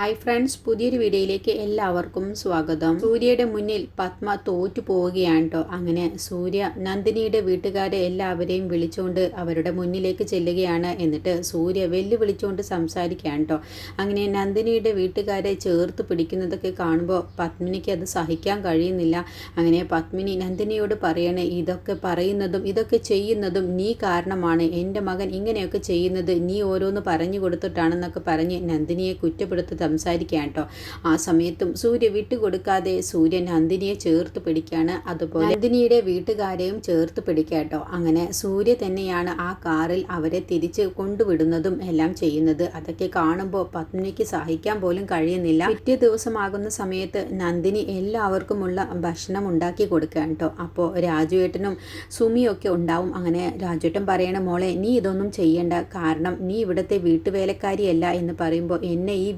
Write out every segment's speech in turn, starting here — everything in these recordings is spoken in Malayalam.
ഹായ് ഫ്രണ്ട്സ് പുതിയൊരു വീഡിയോയിലേക്ക് എല്ലാവർക്കും സ്വാഗതം. സൂര്യയുടെ മുന്നിൽ പത്മ തോറ്റു പോവുകയാണ് കേട്ടോ അങ്ങനെ സൂര്യ നന്ദിനിയുടെ വീട്ടുകാരെ എല്ലാവരെയും വിളിച്ചുകൊണ്ട് അവരുടെ മുന്നിലേക്ക് ചെല്ലുകയാണ് എന്നിട്ട് സൂര്യ വെല്ലുവിളിച്ചുകൊണ്ട് സംസാരിക്കുകയാണ് കേട്ടോ അങ്ങനെ നന്ദിനിയുടെ വീട്ടുകാരെ ചേർത്ത് പിടിക്കുന്നതൊക്കെ കാണുമ്പോൾ പത്മിനിക്ക് അത് സഹിക്കാൻ കഴിയുന്നില്ല. അങ്ങനെ പത്മിനി നന്ദിനിയോട് പറയണേ ഇതൊക്കെ പറയുന്നതും ഇതൊക്കെ ചെയ്യുന്നതും നീ കാരണമാണ്. എന്റെ മകൻ ഇങ്ങനെയൊക്കെ ചെയ്യുന്നത് നീ ഓരോന്ന് പറഞ്ഞു കൊടുത്തിട്ടാണെന്നൊക്കെ പറഞ്ഞ് നന്ദിനിയെ കുറ്റപ്പെടുത്തി സംസാരിക്കുകയാണ് കേട്ടോ. ആ സമയത്തും സൂര്യ വിട്ടുകൊടുക്കാതെ സൂര്യൻ നന്ദിനിയെ ചേർത്ത് പിടിക്കുകയാണ്. അതുപോലെ നന്ദിനിയുടെ വീട്ടുകാരെയും ചേർത്ത് പിടിക്കുക കേട്ടോ. അങ്ങനെ സൂര്യ തന്നെയാണ് ആ കാറിൽ അവരെ തിരിച്ച് കൊണ്ടുവിടുന്നതും എല്ലാം ചെയ്യുന്നത്. അതൊക്കെ കാണുമ്പോൾ പത്നിക്ക് സഹിക്കാൻ പോലും കഴിയുന്നില്ല. പിറ്റേ ദിവസമാകുന്ന സമയത്ത് നന്ദിനി എല്ലാവർക്കുമുള്ള ഭക്ഷണം ഉണ്ടാക്കി കൊടുക്കുകയാണ് കേട്ടോ. അപ്പോൾ രാജുവേട്ടനും സുമിയൊക്കെ ഉണ്ടാവും. അങ്ങനെ രാജുവേട്ടൻ പറയണ മോളെ നീ ഇതൊന്നും ചെയ്യേണ്ട. കാരണം നീ ഇവിടുത്തെ വീട്ടുവേലക്കാരിയല്ല എന്ന് പറയുമ്പോൾ എന്നെ ഈ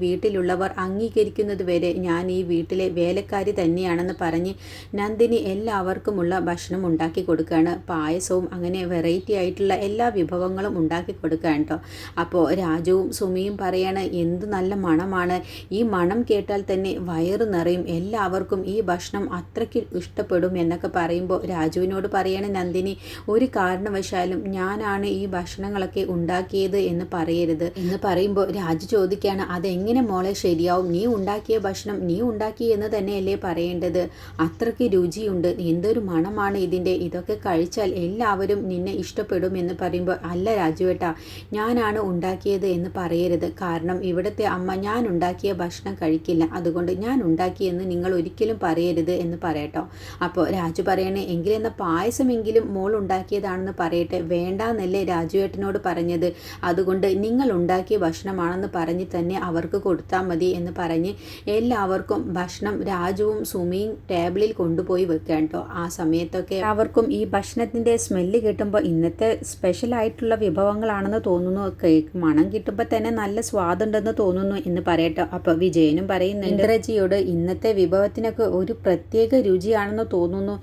വീട്ടിലുള്ളവർ അംഗീകരിക്കുന്നത് വരെ ഞാൻ ഈ വീട്ടിലെ വേലക്കാരി തന്നെയാണെന്ന് പറഞ്ഞ് നന്ദിനി എല്ലാവർക്കുമുള്ള ഭക്ഷണം ഉണ്ടാക്കി കൊടുക്കുകയാണ്. പായസവും അങ്ങനെ വെറൈറ്റി ആയിട്ടുള്ള എല്ലാ വിഭവങ്ങളും ഉണ്ടാക്കി കൊടുക്കുകയാണ് കേട്ടോ. അപ്പോൾ രാജുവും സുമിയും പറയാണ് എന്ത് നല്ല മണമാണ്. ഈ മണം കേട്ടാൽ തന്നെ വയറ് നിറയും. എല്ലാവർക്കും ഈ ഭക്ഷണം അത്രയ്ക്ക് ഇഷ്ടപ്പെടും എന്നൊക്കെ പറയുമ്പോൾ രാജുവിനോട് പറയാണ് നന്ദിനി ഒരു കാരണവശാലും ഞാനാണ് ഈ ഭക്ഷണങ്ങളൊക്കെ ഉണ്ടാക്കിയത് എന്ന് പറയരുത്. എന്ന് പറയുമ്പോൾ രാജു ചോദിക്കുകയാണ് അതെങ്ങനെ മോളെ ശരിയാവും. നീ ഉണ്ടാക്കിയ ഭക്ഷണം നീ ഉണ്ടാക്കി എന്ന് തന്നെയല്ലേ പറയേണ്ടത്? അത്രയ്ക്ക് രുചിയുണ്ട്. എന്തൊരു മണമാണ് ഇതിന്റെ. ഇതൊക്കെ കഴിച്ചാൽ എല്ലാവരും നിന്നെ ഇഷ്ടപ്പെടും എന്ന് പറയുമ്പോൾ അല്ല രാജുവേട്ട ഞാനാണ് ഉണ്ടാക്കിയത് എന്ന് പറയരുത്. കാരണം ഇവിടുത്തെ അമ്മ ഞാൻ ഉണ്ടാക്കിയ ഭക്ഷണം കഴിക്കില്ല. അതുകൊണ്ട് ഞാൻ ഉണ്ടാക്കിയെന്ന് നിങ്ങൾ ഒരിക്കലും പറയരുത് എന്ന് പറയട്ടോ. അപ്പോൾ രാജു പറയണേ എങ്കിലെന്ന പായസമെങ്കിലും മോൾ ഉണ്ടാക്കിയതാണെന്ന് പറയട്ടെ. വേണ്ടാന്നല്ലേ രാജുവേട്ടനോട് പറഞ്ഞത്. അതുകൊണ്ട് നിങ്ങൾ ഉണ്ടാക്കിയ ഭക്ഷണമാണെന്ന് പറഞ്ഞ് തന്നെ അവർക്ക് കൊടുത്താൽ മതി എന്ന് പറഞ്ഞ് എല്ലാവർക്കും ഭക്ഷണം രാജുവും സുമിയും ടേബിളിൽ കൊണ്ടുപോയി വെക്കാൻ കേട്ടോ. ആ സമയത്തൊക്കെ അവർക്കും ഈ ഭക്ഷണത്തിന്റെ സ്മെല്ല് കിട്ടുമ്പോൾ ഇന്നത്തെ സ്പെഷ്യൽ ആയിട്ടുള്ള വിഭവങ്ങളാണെന്ന് തോന്നുന്നു. കേക്ക് മണം കിട്ടുമ്പോൾ തന്നെ നല്ല സ്വാദുണ്ടെന്ന് തോന്നുന്നു എന്ന് പറയട്ടോ. അപ്പോൾ വിജയനും പറയുന്നു ഇന്ദ്രജിയോട് ഇന്നത്തെ വിഭവത്തിനൊക്കെ ഒരു പ്രത്യേക രുചിയാണെന്ന് തോന്നുന്നു.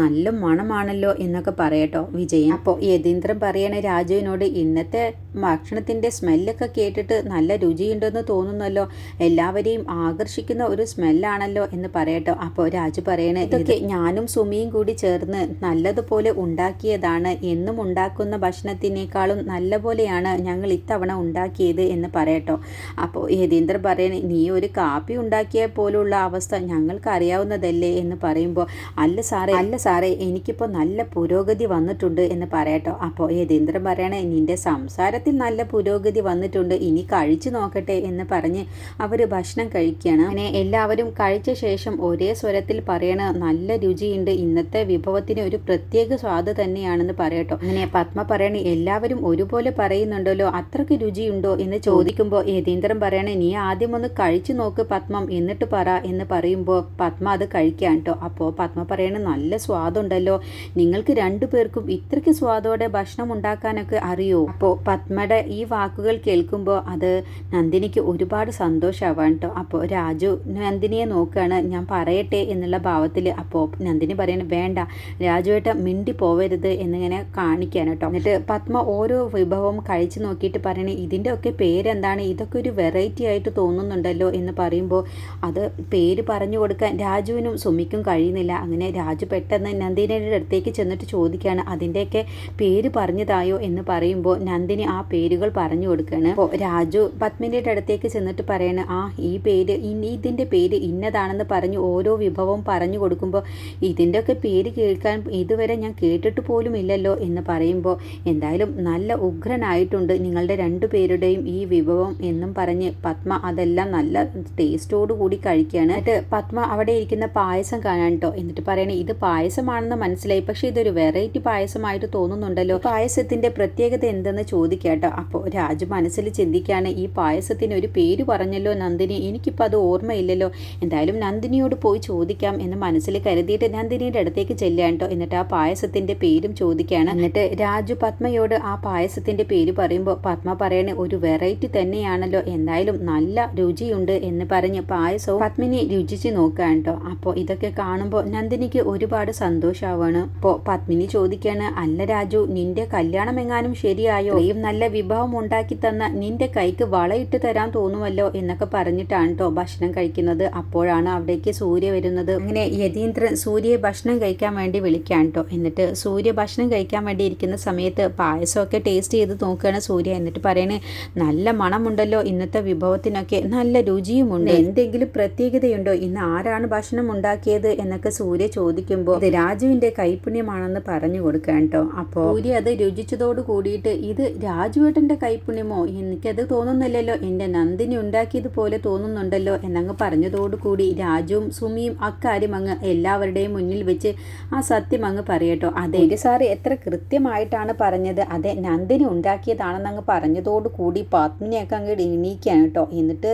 നല്ല മണമാണല്ലോ എന്നൊക്കെ പറയട്ടോ വിജയൻ. അപ്പോൾ യതീന്ദ്രൻ പറയണ രാജുവിനോട് ഇന്നത്തെ ഭക്ഷണത്തിന്റെ സ്മെല്ലൊക്കെ കേട്ടിട്ട് നല്ല രുചിയുണ്ടെന്ന് തോന്നുന്നല്ലോ. എല്ലാവരെയും ആകർഷിക്കുന്ന ഒരു സ്മെല്ലാണല്ലോ എന്ന് പറയട്ടോ. അപ്പോൾ രാജു പറയണേ ഇതൊക്കെ ഞാനും സുമിയും കൂടി ചേർന്ന് നല്ലതുപോലെ ഉണ്ടാക്കിയതാണ്. എന്നും ഉണ്ടാക്കുന്ന ഭക്ഷണത്തിനേക്കാളും നല്ല പോലെയാണ് ഞങ്ങൾ ഇത്തവണ ഉണ്ടാക്കിയത് എന്ന് പറയട്ടോ. അപ്പോൾ യതീന്ദ്രൻ പറയണേ നീ ഒരു കാപ്പി ഉണ്ടാക്കിയ പോലുള്ള അവസ്ഥ ഞങ്ങൾക്ക് അറിയാവുന്നതല്ലേ? എന്ന് പറയുമ്പോൾ അല്ല സാറേ അല്ല സാറേ എനിക്കിപ്പോൾ നല്ല പുരോഗതി വന്നിട്ടുണ്ട് എന്ന് പറയട്ടോ. അപ്പോൾ യതീന്ദ്രൻ പറയണേ നിന്റെ സംസാരത്തിൽ നല്ല പുരോഗതി വന്നിട്ടുണ്ട്. ഇനി കഴിച്ചു നോക്കട്ടെ എന്ന് പറഞ്ഞ് അവർ ഭക്ഷണം കഴിക്കുകയാണ് അങ്ങനെ എല്ലാവരും കഴിച്ച ശേഷം ഒരേ സ്വരത്തിൽ പറയണ നല്ല രുചിയുണ്ട്. ഇന്നത്തെ വിഭവത്തിന് ഒരു പ്രത്യേക സ്വാദ് തന്നെയാണെന്ന് പറയട്ടോ. അങ്ങനെ പത്മ പറയണേ എല്ലാവരും ഒരുപോലെ പറയുന്നുണ്ടല്ലോ. അത്രയ്ക്ക് രുചിയുണ്ടോ? എന്ന് ചോദിക്കുമ്പോൾ യതീന്ദ്രൻ പറയണേ നീ ആദ്യം ഒന്ന് കഴിച്ചു നോക്ക് പത്മം എന്നിട്ട് പറ എന്ന് പറയുമ്പോൾ പത്മ അത് കഴിക്കാൻ കേട്ടോ അപ്പോൾ പത്മ പറയണ നല്ല സ്വാദുണ്ടല്ലോ. നിങ്ങൾക്ക് രണ്ടു പേർക്കും ഇത്രയ്ക്ക് സ്വാദോടെ ഭക്ഷണം ഉണ്ടാക്കാനൊക്കെ അറിയോ? അപ്പോൾ പത്മയുടെ ഈ വാക്കുകൾ കേൾക്കുമ്പോൾ അത് നന്ദിനിക്ക് ഒരുപാട് സന്തോഷമാവാൻ കേട്ടോ അപ്പോൾ രാജു നന്ദിനിയെ നോക്കുകയാണ് ഞാൻ പറയട്ടെ എന്നുള്ള ഭാവത്തിൽ അപ്പോൾ നന്ദിനി പറയണ വേണ്ട രാജുവേട്ട മിണ്ടി പോവരുത് എന്നിങ്ങനെ കാണിക്കാൻ കേട്ടോ എന്നിട്ട് പത്മ ഓരോ വിഭവം കഴിച്ചു നോക്കിയിട്ട് പറയണേ ഇതിന്റെ ഒക്കെ പേരെന്താണ്? ഇതൊക്കെ ഒരു വെറൈറ്റി ആയിട്ട് തോന്നുന്നുണ്ടല്ലോ എന്ന് പറയുമ്പോൾ അത് പേര് പറഞ്ഞു കൊടുക്കാൻ രാജുവിനും സുമിക്കും കഴിയുന്നില്ല. അങ്ങനെ രാജു പെട്ടെന്ന് നന്ദിനിയുടെ അടുത്തേക്ക് ചെന്നിട്ട് ചോദിക്കുകയാണ് അതിന്റെയൊക്കെ പേര് പറഞ്ഞതായോ? എന്ന് പറയുമ്പോൾ നന്ദിനി ആ പേരുകൾ പറഞ്ഞു കൊടുക്കുകയാണ് അപ്പോൾ രാജു പത്മിനിയുടെ അടുത്തേക്ക് ചെന്നിട്ട് പറയണ ആ ഈ പേര് ഇനി ഇതിന്റെ പേര് ഇന്നതാണെന്ന് പറഞ്ഞ് ഓരോ വിഭവവും പറഞ്ഞു കൊടുക്കുമ്പോൾ ഇതിന്റെയൊക്കെ പേര് കേൾക്കാൻ ഇതുവരെ ഞാൻ കേട്ടിട്ട് പോലും ഇല്ലല്ലോ എന്ന് പറയുമ്പോൾ എന്തായാലും നല്ല ഉഗ്രനായിട്ടുണ്ട് നിങ്ങളുടെ രണ്ടു പേരുടെയും ഈ വിഭവം എന്നും പറഞ്ഞ് പത്മ അതെല്ലാം നല്ല ടേസ്റ്റോടു കൂടി കഴിക്കുകയാണ് എന്നിട്ട് പത്മ അവിടെ ഇരിക്കുന്ന പായസം കാണാൻ കേട്ടോ എന്നിട്ട് പറയണേ ഇത് പായസമാണെന്ന് മനസ്സിലായി. പക്ഷേ ഇതൊരു വെറൈറ്റി പായസമായിട്ട് തോന്നുന്നുണ്ടല്ലോ. പായസത്തിന്റെ പ്രത്യേകത എന്തെന്ന് ചോദിക്കാട്ടോ. അപ്പോൾ രാജു മനസ്സിൽ ചിന്തിക്കുകയാണ് ഈ പായസത്തിന് ഒരു പേര് പറഞ്ഞല്ലോ നന്ദിനി. എനിക്കിപ്പോൾ അത് ഓർമ്മയില്ലല്ലോ. എന്തായാലും നന്ദിനിയോട് പോയി ചോദിക്കാം എന്ന് മനസ്സിൽ കരുതിയിട്ട് നന്ദിനിയുടെ അടുത്തേക്ക് ചെല്ലുകയാണ് കേട്ടോ. എന്നിട്ട് ആ പായസത്തിന്റെ പേരും ചോദിക്കുകയാണ്. എന്നിട്ട് രാജു പത്മയോട് ആ പായസത്തിന്റെ പേര് പറയുമ്പോൾ പത്മ പറയണ ഒരു വെറൈറ്റി തന്നെയാണല്ലോ. എന്തായാലും നല്ല രുചിയുണ്ട് എന്ന് പറഞ്ഞ് പായസവും പത്മിനി രുചിച്ച് നോക്കുകയാണ് കേട്ടോ. അപ്പോൾ ഇതൊക്കെ കാണുമ്പോൾ നന്ദിനിക്ക് ഒരുപാട് സന്തോഷമാവാണ് അപ്പോൾ പത്മിനി ചോദിക്കുകയാണ് അല്ല രാജു നിന്റെ കല്യാണം എങ്ങാനും ശരിയായോ? ഇത്രയും നല്ല വിഭവം ഉണ്ടാക്കി തന്ന നിന്റെ കൈക്ക് വളയിട്ട് തരാൻ തോന്നുമല്ലോ എന്ന് എന്നൊക്കെ പറഞ്ഞിട്ടാണ് കേട്ടോ ഭക്ഷണം കഴിക്കുന്നത്. അപ്പോഴാണ് അവിടേക്ക് സൂര്യ വരുന്നത്. അങ്ങനെ യതീന്ദ്രൻ സൂര്യയെ ഭക്ഷണം കഴിക്കാൻ വേണ്ടി വിളിക്കാൻ കേട്ടോ എന്നിട്ട് സൂര്യ ഭക്ഷണം കഴിക്കാൻ വേണ്ടി ഇരിക്കുന്ന സമയത്ത് പായസമൊക്കെ ടേസ്റ്റ് ചെയ്ത് നോക്കുകയാണ് സൂര്യ. എന്നിട്ട് പറയണേ നല്ല മണമുണ്ടല്ലോ ഇന്നത്തെ വിഭവത്തിനൊക്കെ. നല്ല രുചിയുമുണ്ട്. എന്തെങ്കിലും പ്രത്യേകതയുണ്ടോ? ഇന്ന് ആരാണ് ഭക്ഷണം ഉണ്ടാക്കിയത്? എന്നൊക്കെ സൂര്യ ചോദിക്കുമ്പോൾ ഇത് രാജുവിന്റെ കൈപ്പുണ്യമാണെന്ന് പറഞ്ഞു കൊടുക്കാൻ കേട്ടോ അപ്പോൾ സൂര്യ അത് രുചിച്ചതോട് കൂടിയിട്ട് ഇത് രാജുവേട്ടന്റെ കൈപ്പുണ്യമോ എനിക്കത് തോന്നുന്നില്ലല്ലോ. എന്റെ നന്ദിനി ഉണ്ടാക്കിയതുപോലെ തോന്നുന്നുണ്ടല്ലോ എന്നങ്ങ് പറഞ്ഞതോടുകൂടി രാജുവും സുമിയും അക്കാര്യം അങ്ങ് എല്ലാവരുടെയും മുന്നിൽ വെച്ച് ആ സത്യം അങ്ങ് പറയട്ടോ. അതെ. സാറ് എത്ര കൃത്യമായിട്ടാണ് പറഞ്ഞത്. അതെ നന്ദിനി ഉണ്ടാക്കിയതാണെന്ന് അങ്ങ് പറഞ്ഞതോടു കൂടി പത്മിനിയൊക്കെ അങ്ങ് എണീക്കുകയാണ് കേട്ടോ. എന്നിട്ട്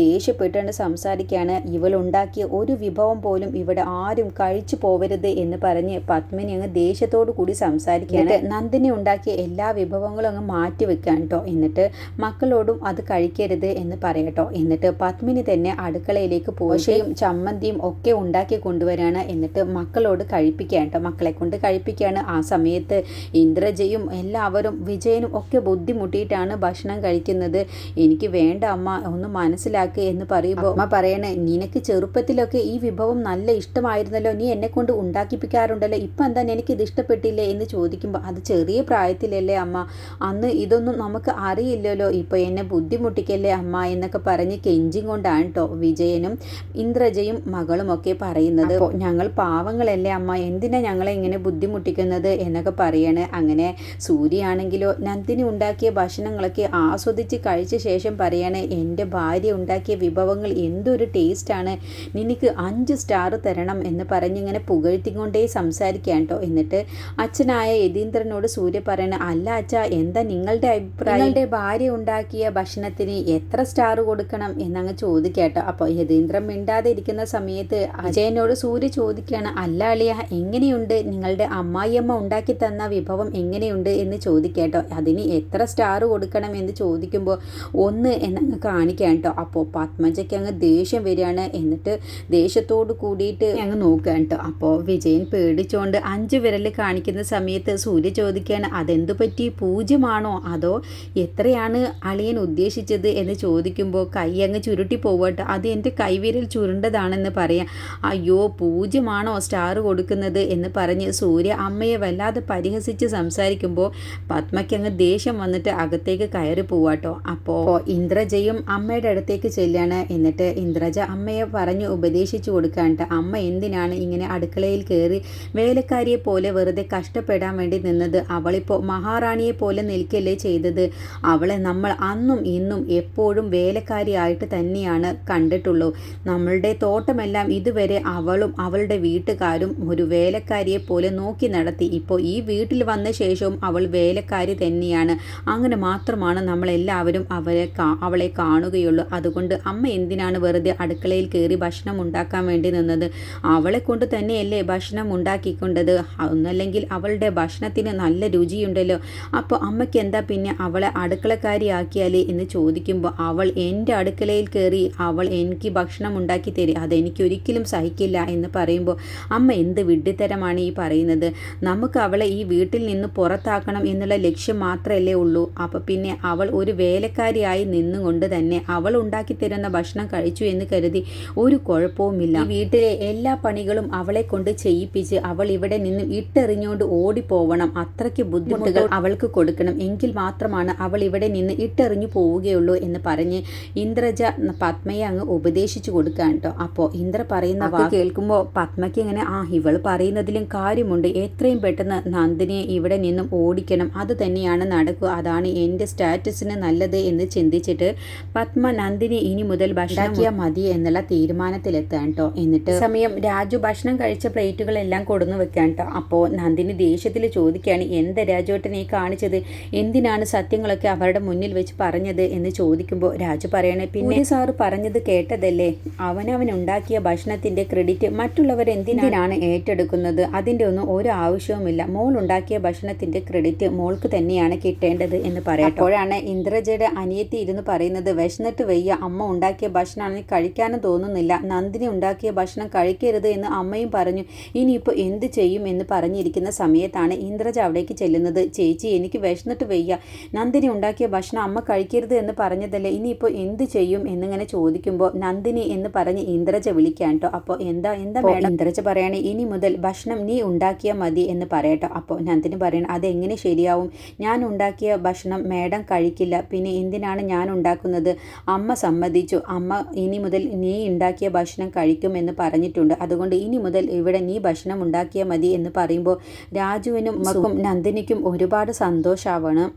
ദേഷ്യപ്പെട്ടുകൊണ്ട് സംസാരിക്കുകയാണ്. ഇവളുണ്ടാക്കിയ ഒരു വിഭവം പോലും ഇവിടെ ആരും കഴിച്ചു പോവരുത് എന്ന് പറഞ്ഞ് പത്മിനി അങ്ങ് ദേഷ്യത്തോടു കൂടി സംസാരിക്കുകയാണ് നന്ദിനി ഉണ്ടാക്കിയ എല്ലാ വിഭവങ്ങളും അങ്ങ് മാറ്റി വെക്കാൻ കേട്ടോ. എന്നിട്ട് മക്കളോടും അത് കഴിക്കരുത് എന്ന് പറയട്ടോ. എന്നിട്ട് പത്മിനി തന്നെ അടുക്കളയിലേക്ക് പോഷയും ചമ്മന്തിയും ഒക്കെ ഉണ്ടാക്കി കൊണ്ടുവരാണ്. എന്നിട്ട് മക്കളോട് കഴിപ്പിക്കുകയാണ് കേട്ടോ. മക്കളെ കൊണ്ട് കഴിപ്പിക്കുകയാണ്. ആ സമയത്ത് ഇന്ദ്രജയും എല്ലാവരും വിജയനും ഒക്കെ ബുദ്ധിമുട്ടിയിട്ടാണ് ഭക്ഷണം കഴിക്കുന്നത്. എനിക്ക് വേണ്ട അമ്മ ഒന്ന് മനസ്സിലാക്കുക എന്ന് പറയുമ്പോൾ അമ്മ പറയണേ നിനക്ക് ചെറുപ്പത്തിലൊക്കെ ഈ വിഭവം നല്ല ഇഷ്ടമായിരുന്നല്ലോ. നീ എന്നെ കൊണ്ട് ഉണ്ടാക്കിപ്പിക്കാറുണ്ടല്ലോ. ഇപ്പം എന്താ എനിക്ക് ഇത് ഇഷ്ടപ്പെട്ടില്ലേ? എന്ന് ചോദിക്കുമ്പോൾ അത് ചെറിയ പ്രായത്തിലല്ലേ അമ്മ. അന്ന് ഇതൊന്നും നമുക്ക് അറിയില്ലല്ലോ. ഇപ്പോൾ എന്നെ ബുദ്ധിമുട്ടിക്കല്ലേ അമ്മ? എന്നൊക്കെ പറഞ്ഞ് കെഞ്ചും കൊണ്ടാണ് കേട്ടോ വിജയനും ഇന്ദ്രജയും മകളും ഒക്കെ പറയുന്നത്. ഞങ്ങൾ പാവങ്ങളല്ലേ അമ്മ എന്തിനാ ഞങ്ങളെ ഇങ്ങനെ ബുദ്ധിമുട്ടിക്കുന്നത് എന്നൊക്കെ പറയാണ്. അങ്ങനെ സൂര്യയാണെങ്കിലോ നന്ദിനി ഉണ്ടാക്കിയ ഭക്ഷണങ്ങളൊക്കെ ആസ്വദിച്ച് കഴിച്ച ശേഷം പറയാണ് എന്റെ ഭാര്യ ഉണ്ടാക്കിയ വിഭവങ്ങൾ എന്തൊരു ടേസ്റ്റാണ് നിനക്ക് അഞ്ച് സ്റ്റാർ തരണം എന്ന് പറഞ്ഞ് ഇങ്ങനെ പുകഴ്ത്തിക്കൊണ്ടേ സംസാരിക്കുകയാണ് കേട്ടോ എന്നിട്ട് അച്ഛനായ യതീന്ദ്രനോട് സൂര്യ പറയണ അല്ല അച്ഛ എന്താ നിങ്ങളുടെ അഭിപ്രായം? നിങ്ങളുടെ ഭാര്യ ഉണ്ടാക്കിയ ഭക്ഷണത്തിന് എത്ര സ്റ്റാർ കൊടുക്കണം എന്നങ്ങ് ചോദിക്കാട്ടോ അപ്പോൾ യതീന്ദ്രൻ മിണ്ടാതെ ഇരിക്കുന്ന സമയത്ത് അജയനോട് സൂര്യ ചോദിക്കുകയാണ് അല്ല അളിയ എങ്ങനെയുണ്ട്? നിങ്ങളുടെ അമ്മായിയമ്മ ഉണ്ടാക്കി തന്ന വിഭവം എങ്ങനെയുണ്ട്? എന്ന് ചോദിക്കട്ടോ അതിന് എത്ര സ്റ്റാർ കൊടുക്കണം? എന്ന് ചോദിക്കുമ്പോൾ ഒന്ന് എന്നങ്ങ് കാണിക്കാൻ കേട്ടോ. അപ്പോൾ പത്മജയ്ക്ക് അങ്ങ് ദേഷ്യം വരികയാണ്. എന്നിട്ട് ദേഷ്യത്തോട് കൂടിയിട്ട് അങ്ങ് നോക്കുക കേട്ടോ. അപ്പോൾ വിജയൻ പേടിച്ചുകൊണ്ട് അഞ്ച് വിരൽ കാണിക്കുന്ന സമയത്ത് സൂര്യ ചോദിക്കുകയാണ് അതെന്തു പറ്റി? പൂജ്യമാണോ? അതോ എത്രയാണ് അളിയൻ ഉദ്ദേശിച്ചത്? എന്ന് ചോദിക്കുമ്പോൾ കൈ അങ്ങ് ചുരുട്ടി പോവട്ടെ. അത് എന്റെ കൈവിരൽ ചുരുണ്ടതാണെന്ന് പറയാം. അയ്യോ പൂജ്യമാണോ സ്റ്റാർ കൊടുക്കുന്നത് എന്ന് പറഞ്ഞ് സൂര്യ അമ്മയെ വല്ലാതെ പരിഹസിച്ച് സംസാരിക്കുമ്പോൾ പത്മയ്ക്ക് അങ്ങ് ദേഷ്യം വന്നിട്ട് അകത്തേക്ക് കയറി പോവാട്ടോ. അപ്പോൾ ഇന്ദ്രജയും അമ്മയുടെ അടുത്തേക്ക് ചെല്ലാണ്. എന്നിട്ട് ഇന്ദ്രജ അമ്മയെ പറഞ്ഞു ഉപദേശിച്ചു കൊടുക്കാണ്ട് അമ്മ എന്തിനാണ് ഇങ്ങനെ അടുക്കളയിൽ കയറി വേലക്കാരിയെ പോലെ വെറുതെ കഷ്ടപ്പെടാൻ വേണ്ടി നിന്നത്? അവളിപ്പോൾ മഹാറാണിയെ പോലെ നിൽക്കല്ലേ ചെയ്തത്? അവളെ നമ്മൾ അന്നും ഇന്നും എപ്പോഴും വേലക്കാരിയായിട്ട് തന്നെയാണ് കണ്ടിട്ടുള്ളൂ. നമ്മളുടെ തോട്ടമെല്ലാം ഇതുവരെ അവളും അവളുടെ വീട്ടുകാരും ഒരു വേലക്കാരിയെ പോലെ നോക്കി നടത്തി. ഇപ്പോൾ ഈ വീട്ടിൽ വന്ന ശേഷവും അവൾ വേലക്കാരി തന്നെയാണ്. അങ്ങനെ മാത്രമാണ് നമ്മളെല്ലാവരും അവരെ അവളെ കാണുകയുള്ളൂ. അതുകൊണ്ട് അമ്മ എന്തിനാണ് വെറുതെ അടുക്കളയിൽ കയറി ഭക്ഷണം ഉണ്ടാക്കാൻ വേണ്ടി നിന്നത്? അവളെ കൊണ്ട് തന്നെയല്ലേ ഭക്ഷണം ഉണ്ടാക്കിക്കൊണ്ടത്? ഒന്നല്ലെങ്കിൽ അവളുടെ ഭക്ഷണത്തിന് നല്ല രുചിയുണ്ടല്ലോ. അപ്പോൾ അമ്മയ്ക്ക് എന്താ പിന്നെ അവളെ അടുക്കളക്കാരിയാക്കിയാലേ എന്ന് ചോദിക്കുമ്പോൾ അവൾ എന്റെ അടുക്കളയിൽ കയറി അവൾ എനിക്ക് ഭക്ഷണം ഉണ്ടാക്കി തരും. അതെനിക്ക് ഒരിക്കലും സഹിക്കില്ല എന്ന് പറയുമ്പോൾ അമ്മ എന്ത് വിഡ്ഢിത്തരമാണ് ഈ പറയുന്നത്? നമുക്ക് അവളെ ഈ വീട്ടിൽ നിന്ന് പുറത്താക്കണം എന്നുള്ള ലക്ഷ്യം മാത്രമല്ലേ ഉള്ളൂ. അപ്പോൾ പിന്നെ അവൾ ഒരു വേലക്കാരിയായി നിന്നുകൊണ്ട് തന്നെ അവൾ ഉണ്ടാക്കി തരുന്ന ഭക്ഷണം കഴിച്ചു എന്ന് കരുതി ഒരു കുഴപ്പവുമില്ല. വീട്ടിലെ എല്ലാ പണികളും അവളെ കൊണ്ട് ചെയ്യിപ്പിച്ച് അവൾ ഇവിടെ നിന്ന് ഇട്ടെറിഞ്ഞുകൊണ്ട് ഓടിപ്പോവണം. അത്രയ്ക്ക് ബുദ്ധിമുട്ടുകൾ അവൾക്ക് കൊടുക്കണം. എങ്കിൽ മാത്രമാണ് അവൾ ഇവിടെ നിന്ന് ഇട്ടെറിഞ്ഞു പോവുകയുള്ളൂ എന്ന് പറഞ്ഞ് ഇന്ദ്രജ പത്മയെ അങ്ങ് ഉപദേശിച്ചു കൊടുക്കാൻ കേട്ടോ. അപ്പോൾ ഇന്ദ്ര പറയുന്ന വാക്ക് കേൾക്കുമ്പോൾ പത്മയ്ക്ക് ഇങ്ങനെ ആ ഇവൾ പറയുന്നതിലും കാര്യമുണ്ട്. എത്രയും പെട്ടെന്ന് നന്ദിനിയെ ഇവിടെ നിന്നും ഓടിക്കണം. അത് തന്നെയാണ് നടക്കുക. അതാണ് എന്റെ സ്റ്റാറ്റസിന് നല്ലത് എന്ന് ചിന്തിച്ചിട്ട് പത്മ നന്ദിനി ഇനി മുതൽ ഭക്ഷണം മതി എന്നുള്ള തീരുമാനത്തിലെത്താൻ കേട്ടോ. എന്നിട്ട് സമയം രാജു ഭക്ഷണം കഴിച്ച പ്ലേറ്റുകളെല്ലാം കൊടുന്നു വെക്കാൻ കേട്ടോ. അപ്പോൾ നന്ദിനി ദേഷ്യത്തിൽ ചോദിക്കുകയാണ് എന്താ രാജുവേട്ടൻ ഈ കാണിച്ചത്? എന്തിനാണ് സത്യങ്ങളൊക്കെ അവരുടെ മുന്നിൽ വെച്ച് പറഞ്ഞത്? എന്ന് ചോദിക്കുമ്പോൾ രാജു പറയണേ. പിന്നെ സാറ് പറഞ്ഞത് കേട്ടതല്ലേ? അവനവൻ ഉണ്ടാക്കിയ ഭക്ഷണത്തിന്റെ ക്രെഡിറ്റ് മറ്റുള്ളവർ എന്തിനാണ് ഏറ്റെടുക്കുന്നത്? അതിന്റെ ഒന്നും ഒരു ആവശ്യവുമില്ല. മോൾ ഉണ്ടാക്കിയ ഭക്ഷണത്തിന്റെ ക്രെഡിറ്റ് മോൾക്ക് തന്നെയാണ് കിട്ടേണ്ടത് എന്ന് പറയാം അപ്പോഴാണ് ഇന്ദ്രജയുടെ അനിയത്തി ഇരുന്ന് പറയുന്നത് വിശന്നിട്ട് വയ്യ. അമ്മ ഉണ്ടാക്കിയ ഭക്ഷണമാണെങ്കിൽ കഴിക്കാനും തോന്നുന്നില്ല. നന്ദിനി ഉണ്ടാക്കിയ ഭക്ഷണം കഴിക്കരുത് എന്ന് അമ്മയും പറഞ്ഞു. ഇനിയിപ്പോൾ എന്ത് ചെയ്യും എന്ന് പറഞ്ഞിരിക്കുന്ന സമയത്താണ് ഇന്ദ്രജ അവിടേക്ക് ചെല്ലുന്നത്. ചേച്ചി എനിക്ക് വിശന്നിട്ട് വയ്യ. നന്ദിനി ഉണ്ടാക്കിയ ഭക്ഷണം അമ്മ കഴിക്കരുത് എന്ന് പറഞ്ഞതല്ലേ? ഇനിയിപ്പോൾ എന്ത് ചെയ്യും എന്നിങ്ങനെ ചോദിക്കുമ്പോൾ നന്ദിനി എന്ന് പറഞ്ഞ് ഇന്ദ്രജ വിളിക്കാൻ കേട്ടോ അപ്പോൾ എന്താ എന്താ മേഡം? ഇന്ദ്രജ പറയണേ ഇനി മുതൽ ഭക്ഷണം നീ ഉണ്ടാക്കിയാൽ മതി എന്ന് പറയട്ടോ അപ്പോൾ നന്ദിനി പറയണം അതെങ്ങനെ ശരിയാവും? ഞാൻ ഉണ്ടാക്കിയ ഭക്ഷണം മേഡം കഴിക്കില്ല. പിന്നെ എന്തിനാണ് ഞാൻ ഉണ്ടാക്കുന്നത്? അമ്മ സമ്മതിച്ചു. അമ്മ ഇനി മുതൽ നീ ഉണ്ടാക്കിയ ഭക്ഷണം കഴിക്കുമെന്ന് പറഞ്ഞിട്ടുണ്ട്. അതുകൊണ്ട് ഇനി മുതൽ ഇവിടെ നീ ഭക്ഷണം ഉണ്ടാക്കിയാൽ മതി എന്ന് പറയുമ്പോൾ രാജുവിനും മക്കും നന്ദിനിക്കും ഒരുപാട് സന്തോഷമാവണം